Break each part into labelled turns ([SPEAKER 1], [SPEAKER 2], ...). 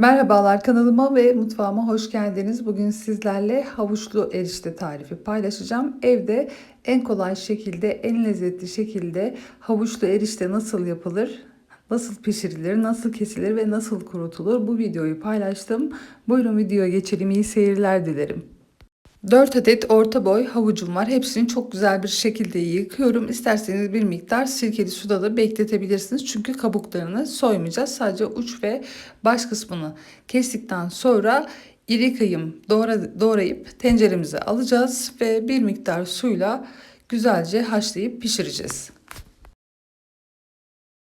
[SPEAKER 1] Merhabalar kanalıma ve mutfağıma hoş geldiniz. Bugün sizlerle havuçlu erişte tarifi paylaşacağım. Evde en kolay şekilde, en lezzetli şekilde havuçlu erişte nasıl yapılır, nasıl pişirilir, nasıl kesilir ve nasıl kurutulur bu videoyu paylaştım. Buyurun videoya geçelim. İyi seyirler dilerim. 4 adet orta boy havucum var. Hepsini çok güzel bir şekilde yıkıyorum. İsterseniz bir miktar sirkeli suda da bekletebilirsiniz. Çünkü kabuklarını soymayacağız. Sadece uç ve baş kısmını kestikten sonra iri kıyım doğra, doğrayıp tenceremize alacağız ve bir miktar suyla güzelce haşlayıp pişireceğiz.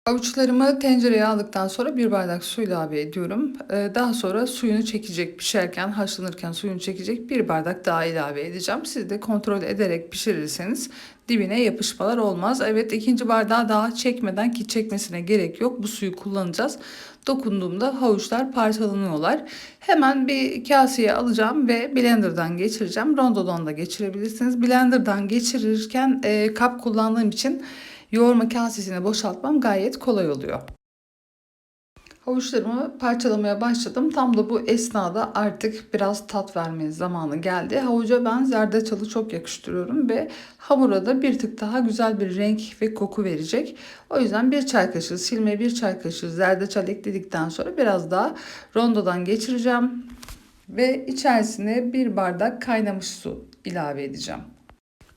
[SPEAKER 1] Avuçlarımı tencereye aldıktan sonra bir bardak su ilave ediyorum. Ee, Daha sonra suyunu çekecek pişerken haşlanırken suyunu çekecek bir bardak daha ilave edeceğim. Siz de kontrol ederek pişirirseniz dibine yapışmalar olmaz. Evet ikinci bardağı daha çekmeden ki çekmesine gerek yok. Bu suyu kullanacağız. Dokunduğumda havuçlar parçalanıyorlar. Hemen bir kaseye alacağım ve blenderdan geçireceğim. Rondodan da geçirebilirsiniz. Blenderdan geçirirken e, kap kullandığım için yoğurma kasesine boşaltmam gayet kolay oluyor. Havuçlarımı parçalamaya başladım. Tam da bu esnada artık biraz tat verme zamanı geldi. Havuca ben zerdeçalı çok yakıştırıyorum ve hamura da bir tık daha güzel bir renk ve koku verecek. O yüzden bir çay kaşığı silme, bir çay kaşığı zerdeçal ekledikten sonra biraz daha rondodan geçireceğim. Ve içerisine bir bardak kaynamış su ilave edeceğim.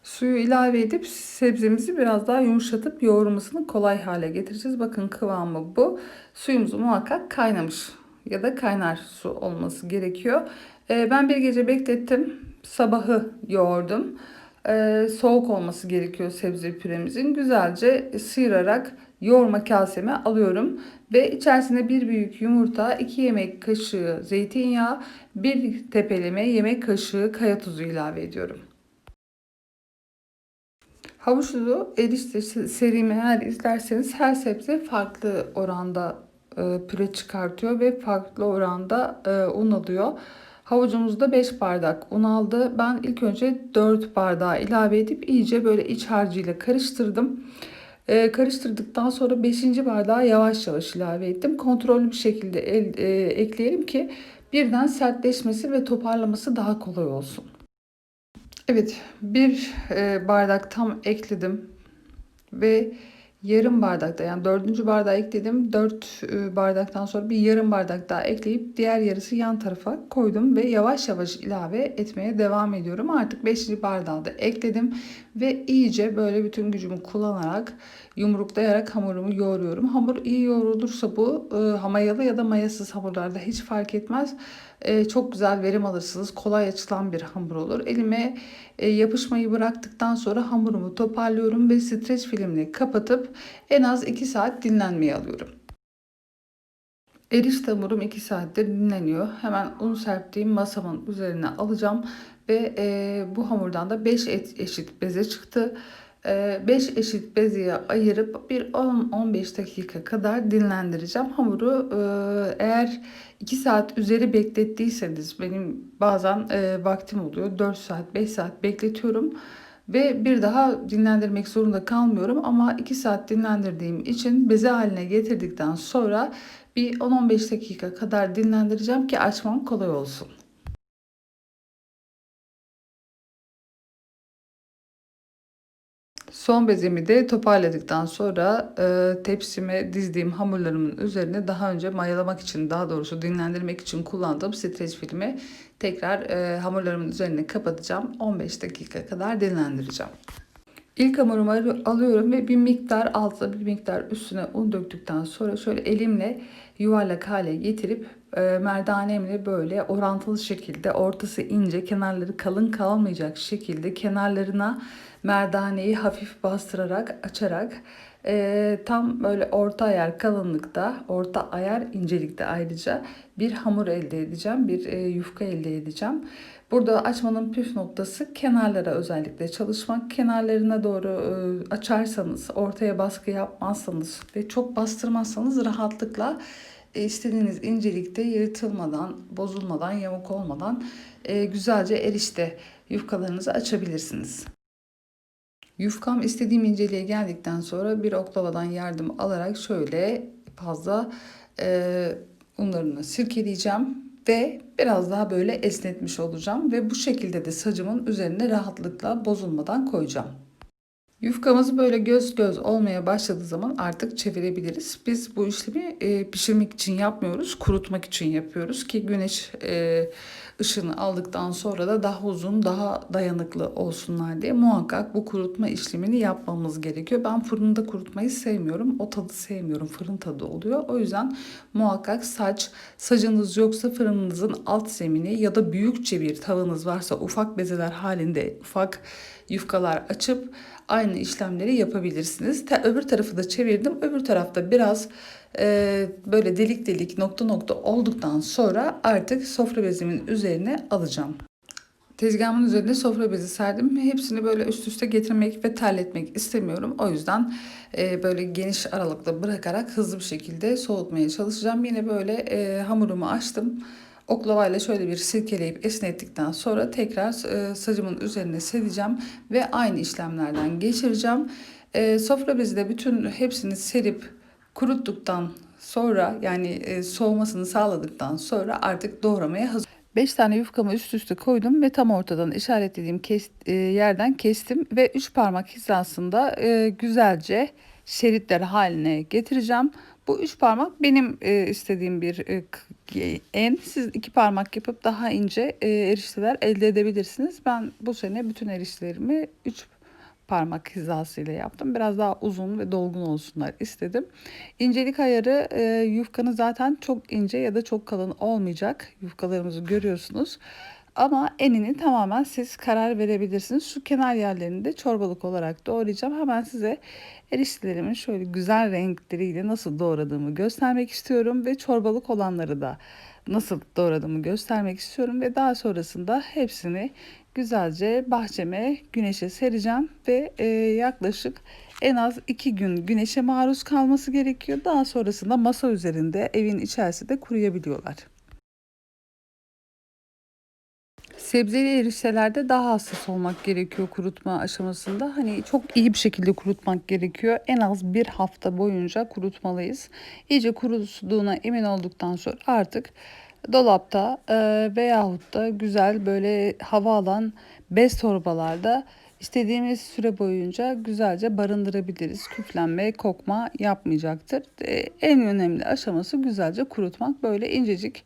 [SPEAKER 1] Suyu ilave edip sebzemizi biraz daha yumuşatıp yoğurmasını kolay hale getireceğiz. Bakın kıvamı bu. Suyumuzu muhakkak kaynamış ya da kaynar su olması gerekiyor. Ee, ben bir gece beklettim. Sabahı yoğurdum. Ee, soğuk olması gerekiyor sebze püremizin. Güzelce sıyırarak yoğurma kaseme alıyorum. Ve içerisine bir büyük yumurta, 2 yemek kaşığı zeytinyağı, bir tepeleme yemek kaşığı kaya tuzu ilave ediyorum. Havuçlu erişte serimi eğer izlerseniz her sebze farklı oranda e, püre çıkartıyor ve farklı oranda e, un alıyor. Havucumuzda 5 bardak un aldı. Ben ilk önce 4 bardağı ilave edip iyice böyle iç harcıyla karıştırdım. E, karıştırdıktan sonra 5. bardağı yavaş yavaş ilave ettim. Kontrollü bir şekilde el, e, ekleyelim ki birden sertleşmesi ve toparlaması daha kolay olsun. Evet, bir e, bardak tam ekledim ve yarım bardakta yani dördüncü bardağı ekledim. Dört e, bardaktan sonra bir yarım bardak daha ekleyip diğer yarısı yan tarafa koydum ve yavaş yavaş ilave etmeye devam ediyorum. Artık beşinci bardağı da ekledim ve iyice böyle bütün gücümü kullanarak yumruklayarak hamurumu yoğuruyorum. Hamur iyi yoğrulursa bu e, mayalı ya da mayasız hamurlarda hiç fark etmez. E, çok güzel verim alırsınız. Kolay açılan bir hamur olur. Elime e, yapışmayı bıraktıktan sonra hamurumu toparlıyorum ve streç filmle kapatıp en az 2 saat dinlenmeye alıyorum. Erişte hamurum 2 saattir dinleniyor. Hemen un serptiğim masamın üzerine alacağım ve e, bu hamurdan da 5 eşit beze çıktı. 5 e, eşit bezeye ayırıp bir 10-15 dakika kadar dinlendireceğim. Hamuru e, eğer 2 saat üzeri beklettiyseniz benim bazen e, vaktim oluyor 4 saat 5 saat bekletiyorum ve bir daha dinlendirmek zorunda kalmıyorum ama 2 saat dinlendirdiğim için beze haline getirdikten sonra bir 10-15 dakika kadar dinlendireceğim ki açmam kolay olsun. Son bezemi de toparladıktan sonra e, tepsime dizdiğim hamurlarımın üzerine daha önce mayalamak için daha doğrusu dinlendirmek için kullandığım streç filmi tekrar e, hamurlarımın üzerine kapatacağım. 15 dakika kadar dinlendireceğim. İlk hamurumu alıyorum ve bir miktar altına bir miktar üstüne un döktükten sonra şöyle elimle yuvarlak hale getirip e, merdanemle böyle orantılı şekilde ortası ince kenarları kalın kalmayacak şekilde kenarlarına merdaneyi hafif bastırarak açarak e, tam böyle orta ayar kalınlıkta orta ayar incelikte ayrıca bir hamur elde edeceğim bir e, yufka elde edeceğim. Burada açmanın püf noktası kenarlara özellikle çalışmak. Kenarlarına doğru e, açarsanız, ortaya baskı yapmazsanız ve çok bastırmazsanız rahatlıkla e, istediğiniz incelikte yırtılmadan, bozulmadan, yamuk olmadan e, güzelce erişte yufkalarınızı açabilirsiniz. Yufkam istediğim inceliğe geldikten sonra bir oklavadan yardım alarak şöyle fazla e, unlarını sirkeleyeceğim ve biraz daha böyle esnetmiş olacağım ve bu şekilde de sacımın üzerine rahatlıkla bozulmadan koyacağım. Yufkamız böyle göz göz olmaya başladığı zaman artık çevirebiliriz. Biz bu işlemi e, pişirmek için yapmıyoruz, kurutmak için yapıyoruz ki güneş e, ışığını aldıktan sonra da daha uzun, daha dayanıklı olsunlar diye muhakkak bu kurutma işlemini yapmamız gerekiyor. Ben fırında kurutmayı sevmiyorum. O tadı sevmiyorum. Fırın tadı oluyor. O yüzden muhakkak saç, sacınız yoksa fırınınızın alt zemini ya da büyükçe bir tavanız varsa ufak bezeler halinde ufak yufkalar açıp aynı işlemleri yapabilirsiniz. Te, öbür tarafı da çevirdim. Öbür tarafta biraz e, böyle delik delik nokta nokta olduktan sonra artık sofra bezimin üzerine alacağım. Tezgahımın üzerine sofra bezi serdim. Hepsini böyle üst üste getirmek ve terletmek istemiyorum. O yüzden e, böyle geniş aralıkta bırakarak hızlı bir şekilde soğutmaya çalışacağım. Yine böyle e, hamurumu açtım. Oklavayla şöyle bir sirkeleyip esnettikten sonra tekrar e, sacımın üzerine sereceğim ve aynı işlemlerden geçireceğim. E, sofra bezi de bütün hepsini serip kuruttuktan sonra yani e, soğumasını sağladıktan sonra artık doğramaya hazır. 5 tane yufkamı üst üste koydum ve tam ortadan işaretlediğim kes, e, yerden kestim ve 3 parmak hizasında e, güzelce şeritler haline getireceğim. Bu üç parmak benim e, istediğim bir e, en. Siz iki parmak yapıp daha ince e, erişteler elde edebilirsiniz. Ben bu sene bütün eriştelerimi üç parmak hizasıyla yaptım. Biraz daha uzun ve dolgun olsunlar istedim. İncelik ayarı e, yufkanın zaten çok ince ya da çok kalın olmayacak. Yufkalarımızı görüyorsunuz. Ama enini tamamen siz karar verebilirsiniz. Şu kenar yerlerini de çorbalık olarak doğrayacağım. Hemen size eriştelerimin şöyle güzel renkleriyle nasıl doğradığımı göstermek istiyorum. Ve çorbalık olanları da nasıl doğradığımı göstermek istiyorum. Ve daha sonrasında hepsini güzelce bahçeme güneşe sereceğim. Ve e, yaklaşık en az iki gün güneşe maruz kalması gerekiyor. Daha sonrasında masa üzerinde evin içerisinde kuruyabiliyorlar. Sebzeli eriştelerde daha hassas olmak gerekiyor kurutma aşamasında. Hani çok iyi bir şekilde kurutmak gerekiyor. En az bir hafta boyunca kurutmalıyız. İyice kuruduğuna emin olduktan sonra artık dolapta e, veyahut da güzel böyle hava alan bez torbalarda istediğimiz süre boyunca güzelce barındırabiliriz. Küflenme, kokma yapmayacaktır. E, en önemli aşaması güzelce kurutmak. Böyle incecik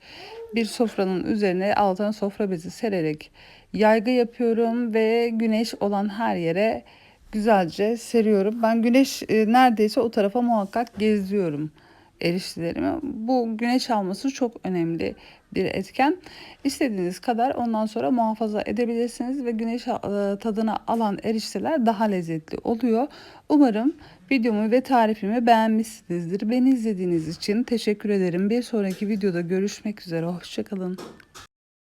[SPEAKER 1] bir sofranın üzerine altına sofra bezi sererek yaygı yapıyorum ve güneş olan her yere güzelce seriyorum. Ben güneş e, neredeyse o tarafa muhakkak geziyorum eriştelerimi. Bu güneş alması çok önemli bir etken. İstediğiniz kadar ondan sonra muhafaza edebilirsiniz ve güneş e, tadını alan erişteler daha lezzetli oluyor. Umarım videomu ve tarifimi beğenmişsinizdir. Beni izlediğiniz için teşekkür ederim. Bir sonraki videoda görüşmek üzere. Hoşçakalın.